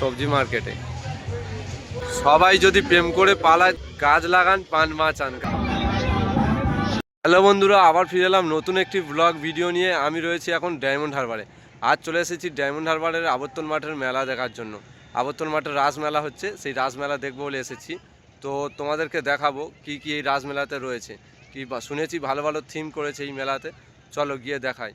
সবজি মার্কেটে। সবাই যদি প্রেম করে পালায়, গাছ লাগান, পান আন হ্যালো বন্ধুরা, আবার ফিরে এলাম নতুন একটি ব্লগ ভিডিও নিয়ে। আমি রয়েছি এখন ডায়মন্ড হারবারে আজ চলে এসেছি ডায়মন্ড হারবারের আবর্তন মাঠের মেলা দেখার জন্য। আবর্তন মাঠের রাস মেলা হচ্ছে, সেই রাস মেলা দেখব বলে এসেছি। তো তোমাদেরকে দেখাবো কি কি এই রাস মেলাতে রয়েছে। কি শুনেছি ভালো ভালো থিম করেছে এই মেলাতে। চলো গিয়ে দেখাই।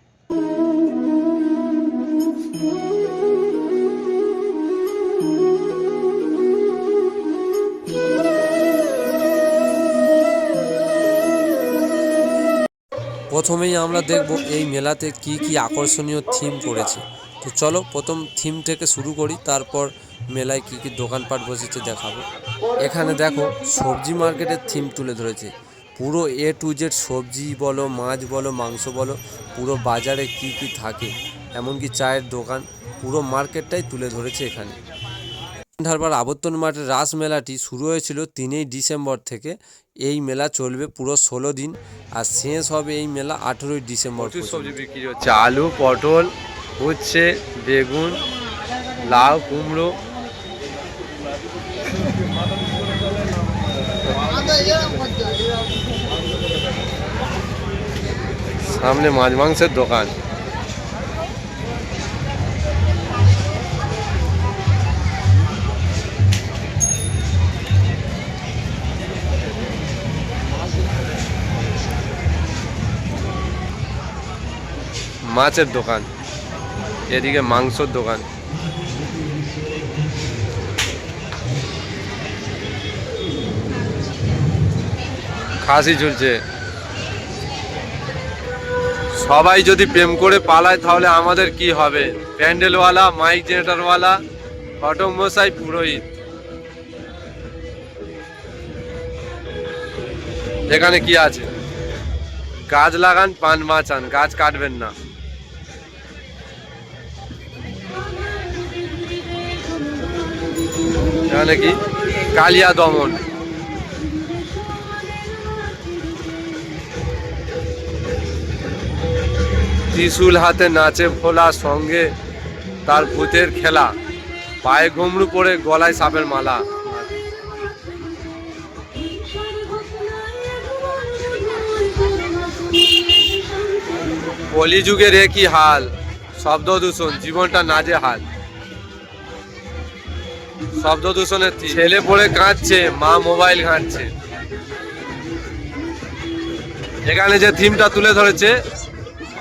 প্রথমেই আমরা দেখব এই মেলাতে কি কি আকর্ষণীয় থিম করেছে তো চলো প্রথম থিম থেকে শুরু করি, তারপর মেলায় কি কি দোকানপাট বসেছে দেখাবো। এখানে দেখো, সবজি মার্কেটের থিম তুলে ধরেছে। পুরো এ টু জেড সবজি বলো, মাছ বলো, মাংস বলো, পুরো বাজারে কি কি থাকে, এমনকি চায়ের দোকান, পুরো মার্কেটটাই তুলে ধরেছে এখানে। হারবার আবর্তন মাঠের রাস মেলাটি শুরু হয়েছিল তিনই ডিসেম্বর থেকে। এই মেলা চলবে পুরো ষোলো দিন আর শেষ হবে এই মেলা আঠেরোই ডিসেম্বর সবজি বিক্রি হচ্ছে। আলু পটল হচ্ছে বেগুন লাউ কুমড়ো। সামনে মাছ মাংসের দোকান। মাছের দোকান, এদিকে মাংসর দোকান। খাসি ঝুলছে সবাই যদি প্রেম করে পালায়, তাহলে আমাদের কি হবে? প্যান্ডেলওয়ালা, মাইক জেনারেটরওয়ালা ঘটক মশাই পুরোহিত। এখানে কি আছে? গাছ লাগান, পান বাঁচান, গাছ কাটবেন না। এখানে কি কালিয়া দমন। ত্রিশূল হাতে নাচে ভোলা সঙ্গে তার ভূতের খেলা। পায়ে ঘুমরু পরে গলায় সাপের মালা। কলিযুগের একই হাল, শব্দ দূষণ, জীবনটা নাজে হাল শব্দ দূষণের। ছেলে পড়ে কাঁদছে, মা মোবাইল ঘাঁটছে। এখানে যে থিমটা তুলে ধরেছে,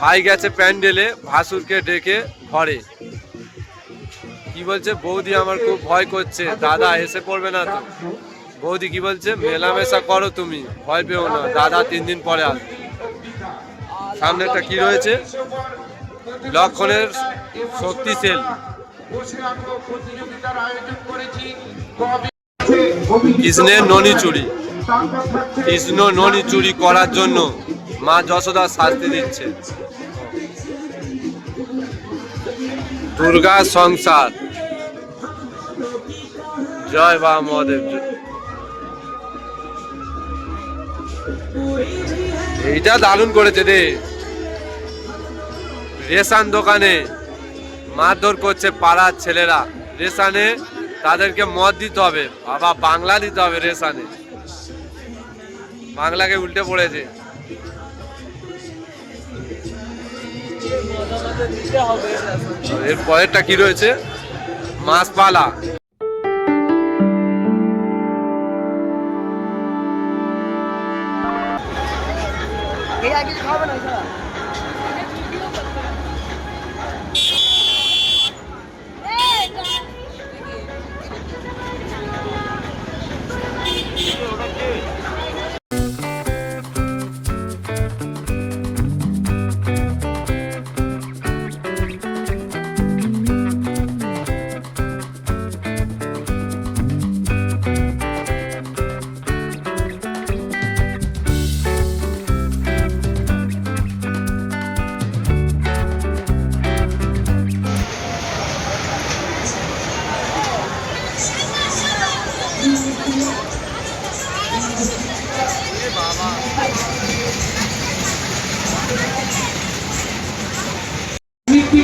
ভাই গেছে প্যান্ডেলে, ভাসুরকে ডেকে ঘরে। কি বলছে? বৌদি আমার খুব ভয় করছে, দাদা এসে পড়বে না তো। বৌদি কি বলছে? মেলামেশা করো তুমি, ভয় পেও না, দাদা তিন দিন পরে আসবে। সামনে একটা কি রয়েছে? লক্ষণের শক্তি সেল। কৃষ্ণের ননি চুরি কৃষ্ণ ননি চুরি করার জন্য মা যশোদা শাস্তি দিচ্ছে। দুর্গা সংসার। জয় বা মহাদেব। এইটা দারুণ করেছে রে। রেশন দোকানে মারধর করছে পাড়ার ছেলেরা। রেশানে তাদেরকে মদ দিতে হবে। বাবা, বাংলা দিতে হবে রেশানে। বাংলাকে উল্টে পড়েছে। এর পরেরটা কি রয়েছে? মাছপালা। মৃত্তিকা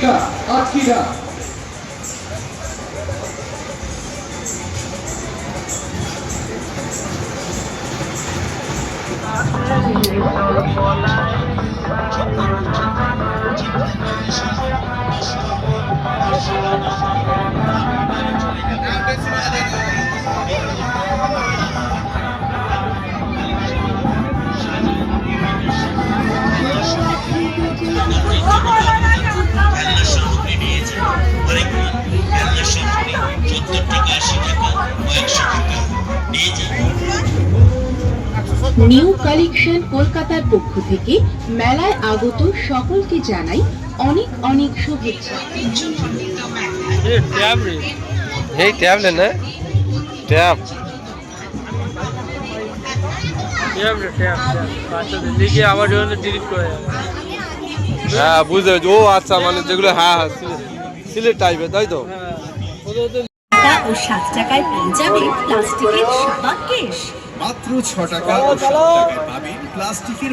আটকিরা আটকিরা Thank you. নিউ কালেকশন কলকাতার পক্ষ থেকে মেলায় আগত সকলকে জানাই অনেক অনেক শুভেচ্ছা। আমার জন্য ডিলিট করে হ্যাঁ বুঝতে পেরেছি। ও আচ্ছা মানে যেগুলো হ্যাঁ হ্যাঁ সিলেট টাইপের তাই তো? ও সাত টাকায় পেয়ে যাবে প্লাস্টিকের কেশ। মাত্র ছ টাকা ও সাত টাকায় পাবেন প্লাস্টিকের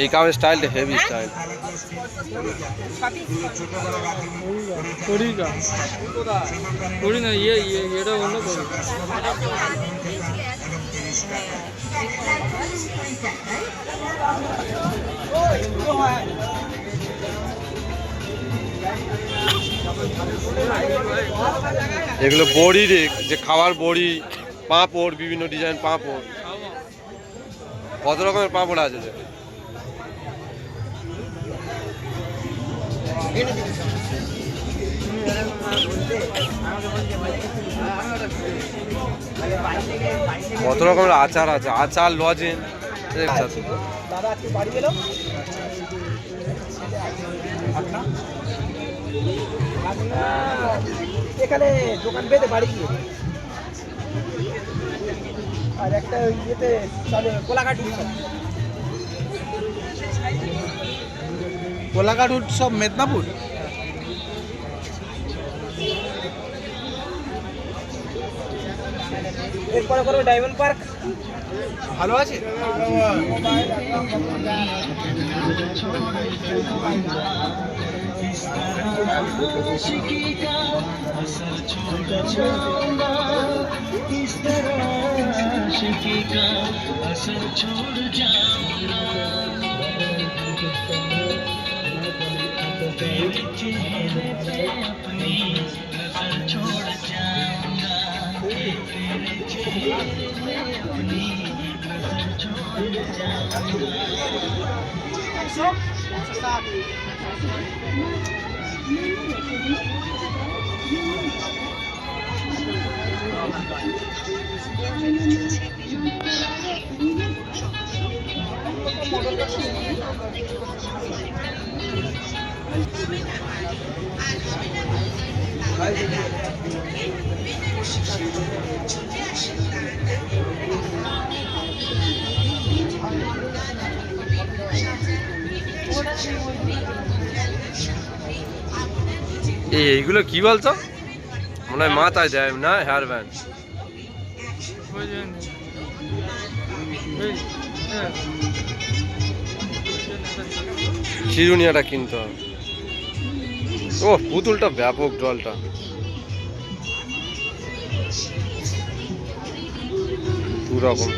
এই কামের স্টাইলটা হেভি স্টাইল করি না ইয়ে ইয়ে এটা অন্য এগুলো বড়ি রে যে খাবার বড়ি পাঁপড় বিভিন্ন ডিজাইন পাঁপড়। কত রকমের পাঁপড় আছে? কত রকমের আচার আছে? আচার লজেন এখানে দোকান পেতে বাড়ি গিয়ে। আর একটা ওই ইয়েতে চলে কোলাঘাট উৎসব। কোলাঘাট উৎসব মেদিনীপুর? এরপরে করবে ডায়মন্ড পার্ক। ভালো আছে? इस तरह आशिकी का असर छोड़ जाऊंगा तेरे चेहरे पे अपनी नजर छोड़ जाऊंगा तेरे चेहरे पे अपनी नजर छोड़ जाऊंगा এইগুলো কি বলতো মনে হয় মাথায় দেয় না হেয়ার ব্যান্ড চিরুনিয়াটা কিনতে হবে। ও, পুতুলটা ব্যাপক জলটা। দু রকম